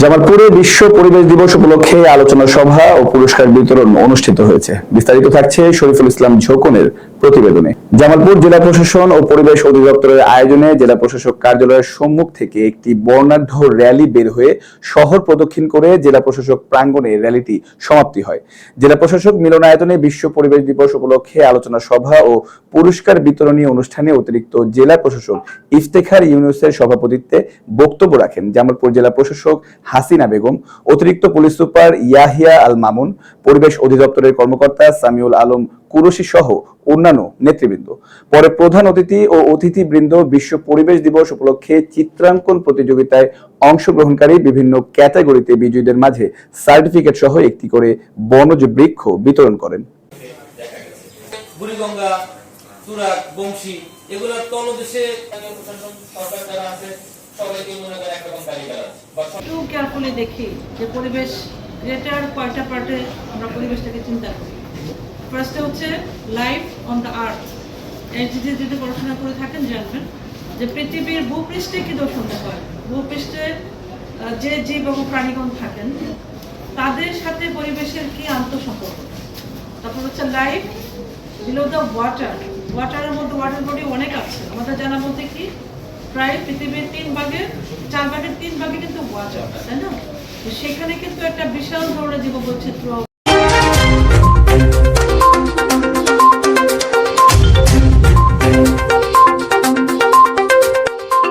জামালপুরে বিশ্ব পরিবেশ দিবস উপলক্ষে আলোচনা সভা ও পুরস্কার বিতরণ অনুষ্ঠিত হয়েছে। বিস্তারিত থাকছে শরীফুল ইসলাম ঝোকনের প্রতিবেদনে। জামালপুর জেলা প্রশাসন ও পরিবেশ অধিদপ্তরের আয়োজনে জেলা প্রশাসক কার্যালয়ের সম্মুখ থেকে একটি বর্ণাঢ্য র্যালি বের হয়ে শহর প্রদক্ষিণ করে জেলা প্রশাসক প্রাঙ্গণে র্যালিটি সমাপ্তি হয়। জেলা প্রশাসক মিলনায়তনে বিশ্ব পরিবেশ দিবস উপলক্ষে আলোচনা সভা ও পুরস্কার বিতরণী অনুষ্ঠানে অতিরিক্ত জেলা প্রশাসক ইফতেখার ইউনুসের সভাপতিত্বে বক্তব্য রাখেন জামালপুর জেলা প্রশাসক হাসিনা বেগম, অতিরিক্ত পুলিশ সুপার ইয়াহিয়া আল মামুন পরিবেশ অধিদপ্তরের কর্মকর্তা সামিউল আলম কুরশি সহ অন্যান্য নেতৃবৃন্দ। পরে প্রধান অতিথি ও অতিথিবৃন্দ বিশ্ব পরিবেশ দিবস উপলক্ষে চিত্রাঙ্কন প্রতিযোগিতায় অংশগ্রহণকারী বিভিন্ন ক্যাটাগরিতে বিজয়ীদের মাঝে সার্টিফিকেট সহ একটি করে বনজ বৃক্ষ বিতরণ করেন। বুড়িগঙ্গা, তুরাগ, বংশী এগুলোর তলদেশে সরকার যারা আছে, সবাইকে মনে একটু কেয়ারফুলি দেখি যে পরিবেশ গ্রেটার কয়টা পার্টে আমরা পরিবেশটাকে চিন্তা করি। ফার্স্টে হচ্ছে লাইফ অন দ্য আর্থ যদি পড়াশোনা করে থাকেন, জানবেন যে পৃথিবীর ভূপৃষ্ঠে কি হয় ভূপৃষ্ঠে যে জীব এবং প্রাণীগণ থাকেন, তাদের সাথে পরিবেশের কি আন্তঃসম্পর্ক? তারপর হচ্ছে লাইফ বিলো দ্য ওয়াটার ওয়াটারের মধ্যে ওয়াটার বডি অনেক আছে। আমাদের জানা মধ্যে কি? প্রায় পৃথিবীর তিন ভাগের চার ভাগের তিন ভাগে কিন্তু সেখানে কিন্তু একটা বিশাল ধরনের জীববৈচিত্র্য